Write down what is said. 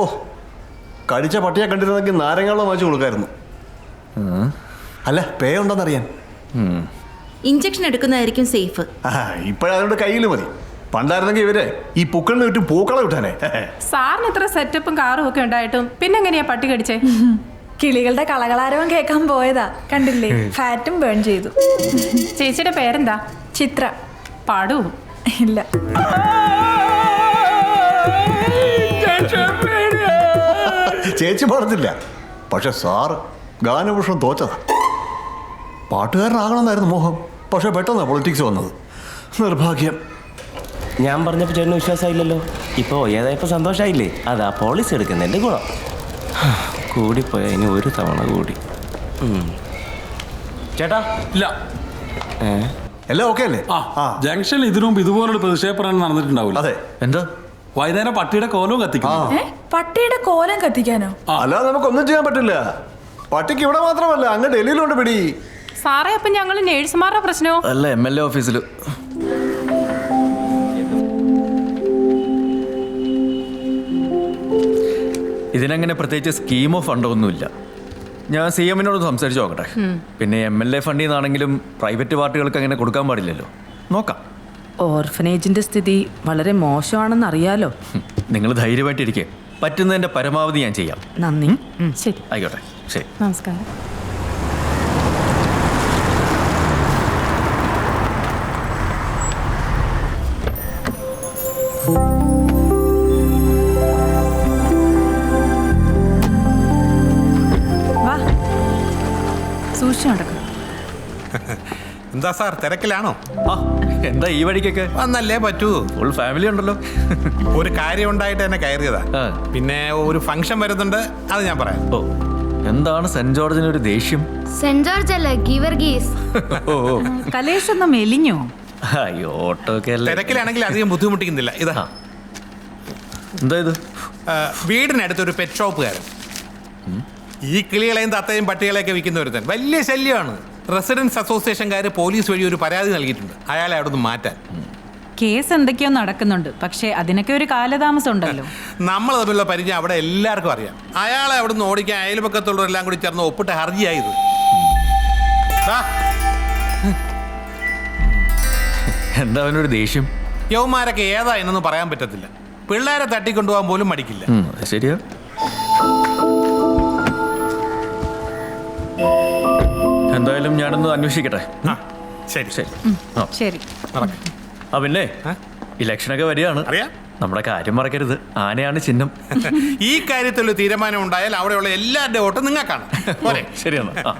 ഓ കടിച്ച പട്ടിയെ കണ്ടിരുന്നെങ്കിൽ നാരങ്ങളോ വാങ്ങിച്ചു കൊടുക്കായിരുന്നു. അല്ല പേ ഉണ്ടെന്നറിയാൻ. ഇഞ്ചക്ഷൻ എടുക്കുന്നതായിരിക്കും സേഫ്. ആ ഇപ്പോഴതുകൊണ്ട് കയ്യിൽ മതി. പണ്ടായിരുന്നെങ്കിൽ ഇവർ ഈ പൂക്കളിന് ചുറ്റും പൂക്കളെ വിട്ടാനേ. സാറിന് ഇത്ര സെറ്റപ്പും കാറും ഒക്കെ ഉണ്ടായിട്ടും പിന്നെ എങ്ങനെയാ പട്ടി കടിച്ചേ? കിളികളുടെ കളകളാരവം കേൾക്കാൻ പോയതാ. കണ്ടില്ലേ? ഫാറ്റും ബേൺ ചെയ്തു. ചേച്ചിയുടെ പേരെന്താ? ചിത്ര. പാടൂ ഇല്ല. ചേച്ചി പാടത്തില്ല. പക്ഷെ സാറ് ഗാനഭൂഷണം തോറ്റതാ. പാട്ടുകാരനാകണമെന്നായിരുന്നു മോഹം. പക്ഷെ പെട്ടെന്ന് പൊളിറ്റിക്സ് വന്നത്. നിർഭാഗ്യം. ഞാൻ പറഞ്ഞപ്പോൾ ചേട്ടന് വിശ്വാസമായില്ലല്ലോ. ഇപ്പോൾ ഏതായപ്പോൾ സന്തോഷമായില്ലേ അതാ പോളിസി എടുക്കുന്നതിന്റെ ഗുണം. കൂടിപ്പോയ ഇനി ഒരു തവണ കൂടി. ഉം. ചേട്ടാ? ഇല്ല. ഏ? എല്ലാം ഓക്കെ അല്ലേ? ആ ജംഗ്ഷനിൽ ഇതിനു മുമ്പ് ഇതുപോലുള്ള പ്രതിഷേധ പ്രകടനം നടന്നിട്ടുണ്ടാവില്ല. അതെ. എന്താ? വൈകുന്നേരം പട്ടിയുടെ കോലവും കത്തിക്കും ഏ? പട്ടിയുടെ കോലം കത്തിക്കാനോ? അല്ലാതെ നമുക്കൊന്നും ചെയ്യാൻ പറ്റില്ല. പട്ടിക്ക് ഇവിടെ മാത്രമല്ല അങ്ങ് ഡൽഹിയിലുണ്ട് പിടി. സാറേ അപ്പൊ ഞങ്ങൾ നേഴ്സുമാരുടെ പ്രശ്നമോ? അല്ല എം എൽ എ ഓഫീസിൽ ഇതിനങ്ങനെ പ്രത്യേകിച്ച് സ്കീമോ ഫണ്ടോ ഒന്നുമില്ല. ഞാൻ സി എമ്മിനോട് സംസാരിച്ച് നോക്കട്ടെ. പിന്നെ എം എൽ എ ഫണ്ടിൽ നിന്നാണെങ്കിലും പ്രൈവറ്റ് പാർട്ടികൾക്ക് അങ്ങനെ കൊടുക്കാൻ പാടില്ലല്ലോ. നോക്കാം. ഓർഫനേജിന്റെ സ്ഥിതി വളരെ മോശമാണെന്ന് അറിയാലോ നിങ്ങൾ ധൈര്യമായിട്ടിരിക്കെ. പറ്റുന്നതിന്റെ പരമാവധി ഞാൻ ചെയ്യാം. നന്ദി. ശരി. ആയിക്കോട്ടെ. ശരി. നമസ്കാരം. സൂക്ഷിച്ചു നടക്കും. എന്താ സാർ തിരക്കിലാണോ? ആ എന്താ ഈ വഴിക്കൊക്കെ? വന്നല്ലേ പറ്റൂ. ഫുൾ ഫാമിലി ഉണ്ടല്ലോ. ഒരു കാര്യം ഉണ്ടായിട്ട് എന്നെ കയറിയതാ. ആ. പിന്നെ ഒരു ഫംഗ്ഷൻ വരുന്നുണ്ട് അത് ഞാൻ പറയാം. ഓ എന്താണ് സെന്റ് ജോർജിന് ഒരു ദേഷ്യം? സെന്റ് ജോർജ് അല്ല? ഗീവർഗീസ്. ഓ ഓ. കലേഷ് ഒന്ന് മെലിഞ്ഞോ? അയ്യോ ഓട്ടോ ഒക്കെ അല്ലേ? തിരക്കിലാണെങ്കിൽ അധികം ബുദ്ധിമുട്ടിക്കുന്നില്ല. ഇതാ. ആ. എന്താ ഇത്? ആ, വീടിനടുത്ത് ഒരു പെറ്റ് ഷോപ്പുകാരൻ ഈ കിളികളെയും തത്തയും പട്ടികളെയൊക്കെ വിൽക്കുന്ന ഒരുത്തൻ. വലിയ ശല്യമാണ്. റെസിഡൻസ് അസോസിയേഷൻകാർ പോലീസ് വഴി ഒരു പരാതി നൽകിയിട്ടുണ്ട്. അയാളെ അവിടെ നിന്ന് മാറ്റാൻ. കേസ് എന്തൊക്കെയോ നടക്കുന്നുണ്ട്. പക്ഷേ അതിനൊക്കെ ഒരു കാലതാമസം ഉണ്ടല്ലോ നമ്മൾ തമ്മിലുള്ള പരിചയം അവിടെ എല്ലാവർക്കും അറിയാം. അയാളെ അവിടെ നിന്ന് ഓടിക്കാൻ അയൽപക്കത്തുള്ളവരെല്ലാം കൂടി ചേർന്ന് ഒപ്പിട്ട് ഹർജിയായത് എന്താ അവനൊരു ദേഷ്യം? യൗമാരൊക്കെ ഏതാ എന്നൊന്നും പറയാൻ പറ്റത്തില്ല. പിള്ളേരെ തട്ടിക്കൊണ്ടുപോകാൻ പോലും മടിക്കില്ല. ശരിയാ. എന്തായാലും ഞാനൊന്ന് അന്വേഷിക്കട്ടെ. ആ, ശരി. ശരി. ആ. ശരി. ആ പിന്നെ? ഇലക്ഷനൊക്കെ വരികയാണ്. അറിയാം. നമ്മുടെ കാര്യം മറക്കരുത്. ആനയാണ് ചിഹ്നം. ഈ കാര്യത്തിൽ ഒരു തീരുമാനം ഉണ്ടായാൽ അവിടെയുള്ള എല്ലാവരുടെ വോട്ടും നിങ്ങൾക്കാണ്. പോരെ. ശരിയാണ് ആ.